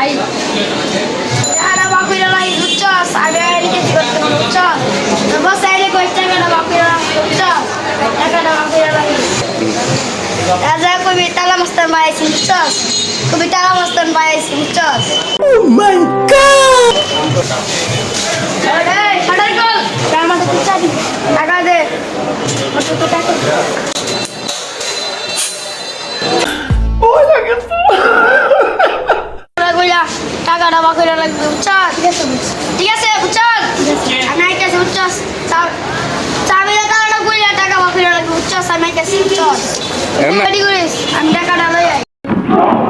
Night. তালা মস্তান বাইছি বুঝছস? কবি তালা মস্তান বাইছি বুঝছস? ও মাই গড এই ছাড়াই কল! আমার তো চাবি? টাকা দে। কত তো টাকা কইলা টাকাটা বাকুইরা লাগবে বুঝছস? ঠিক আছে বুঝছস? আমি আইতেছি বুঝছস? চাবিটা তালাটা কইলা টাকা বাকুইরা লাগবে বুঝছস? আমি আইতেছি বুঝছস? এমন না। রেডি করিস? আমি Oh!